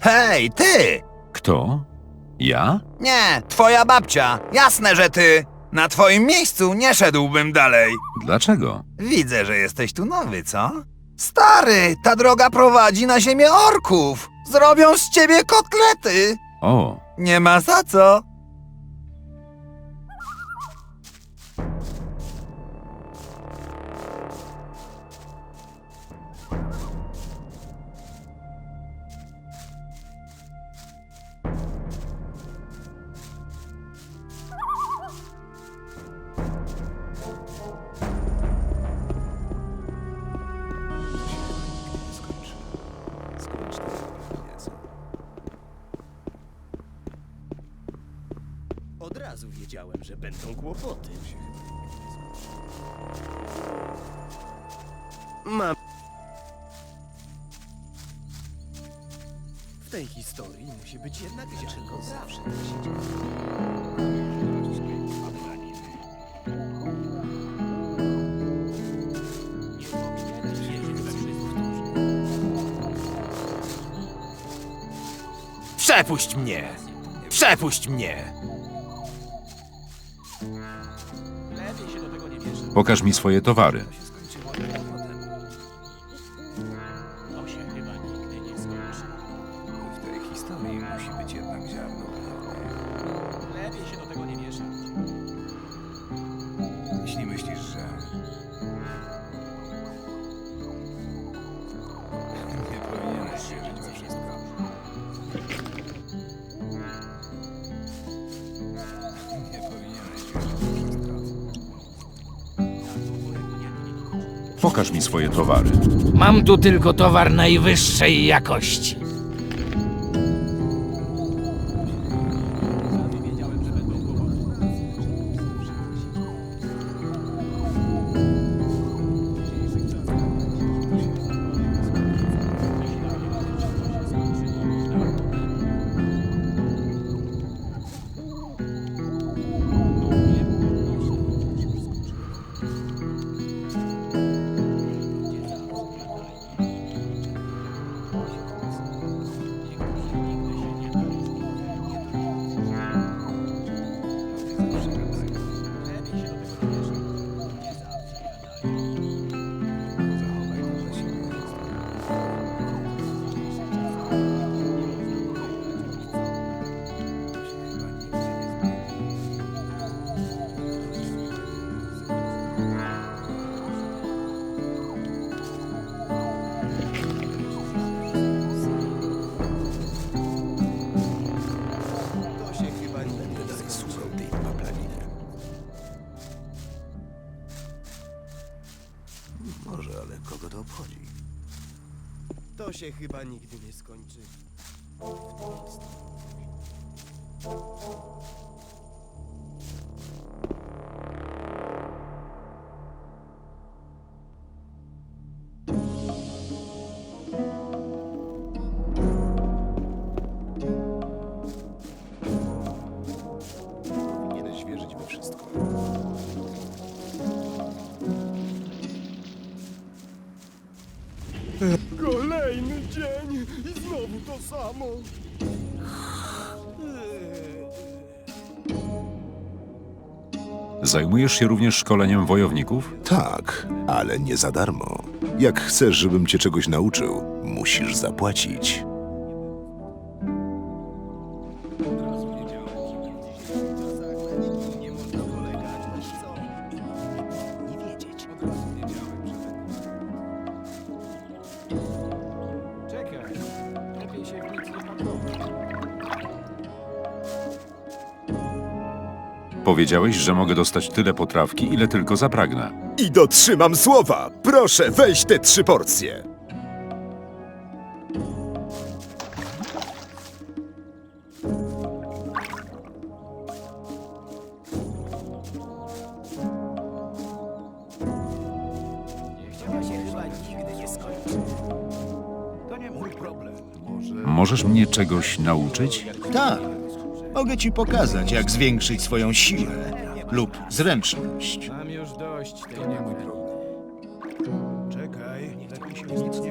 Hej, ty! Kto? Ja? Nie, twoja babcia. Jasne, że ty. Na twoim miejscu nie szedłbym dalej. Dlaczego? Widzę, że jesteś tu nowy, co? Stary, ta droga prowadzi na ziemię orków. Zrobią z ciebie kotlety. O, Nie ma za co. razu wiedziałem, że będą kłopoty. Mam. W tej historii musi być jednak Dlaczego zawsze tak? Przepuść mnie! Przepuść mnie! Pokaż mi swoje towary. W tej historii musi być jednak ziarno prawdy. Lepiej się do tego nie mieszać. Jeśli myślisz, że... Pokaż mi swoje towary. Mam tu tylko towar najwyższej jakości. To się chyba nigdy nie skończy. Powinieneś to samo. Zajmujesz się również szkoleniem wojowników? Tak, ale nie za darmo. Jak chcesz, żebym cię czegoś nauczył, musisz zapłacić. Powiedziałeś, że mogę dostać tyle potrawki, ile tylko zapragnę. I dotrzymam słowa! Proszę, weź te trzy porcje! To się chyba nigdy nie skończy. To nie Możesz mnie czegoś nauczyć? Tak. Mogę ci pokazać, jak zwiększyć swoją siłę lub zręczność. Mam już dość tej niemój Czekaj, lepiej się nic nie.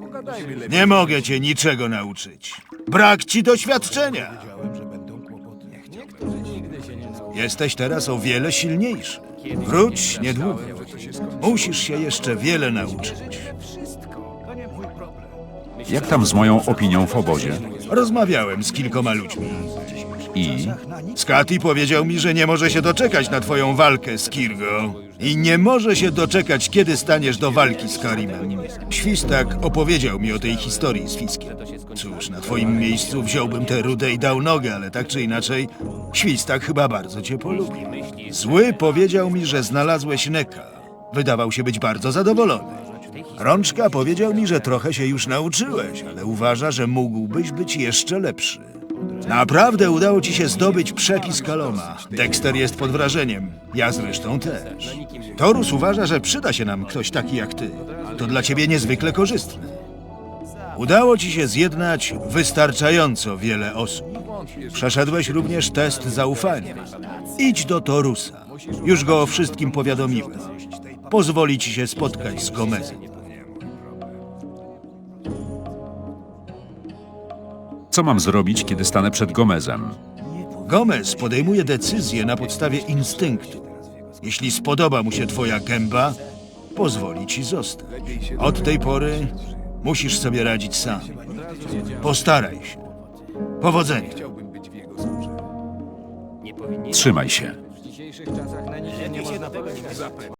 Pogadajmy lepiej. Nie mogę cię niczego nauczyć. Brak ci doświadczenia. Wiedziałem, że będą kłopoty. Nie chciałbym. Jesteś teraz o wiele silniejszy. Wróć niedługo. Musisz się jeszcze wiele nauczyć. Jak tam z moją opinią w obozie? Rozmawiałem z kilkoma ludźmi. I Skati powiedział mi, że nie może się doczekać na twoją walkę z Kirgo i nie może się doczekać, kiedy staniesz do walki z Karimem. Świstak opowiedział mi o tej historii z Fiskiem. Cóż, na twoim miejscu wziąłbym tę rudę i dał nogę, ale tak czy inaczej, Świstak chyba bardzo cię polubi. Zły powiedział mi, że znalazłeś Neka. Wydawał się być bardzo zadowolony. Rączka powiedział mi, że trochę się już nauczyłeś, ale uważa, że mógłbyś być jeszcze lepszy. Naprawdę udało ci się zdobyć przepis Kaloma. Dexter jest pod wrażeniem. Ja zresztą też. Torus uważa, że przyda się nam ktoś taki jak ty. To dla ciebie niezwykle korzystne. Udało ci się zjednać wystarczająco wiele osób. Przeszedłeś również test zaufania. Idź do Torusa. Już go o wszystkim powiadomiłem. Pozwoli ci się spotkać z Gomezem. co mam zrobić, kiedy stanę przed Gomezem? Gomez podejmuje decyzję na podstawie instynktu. Jeśli spodoba mu się twoja gęba, pozwoli ci zostać. Od tej pory musisz sobie radzić sam. Postaraj się. Powodzenia. Trzymaj się.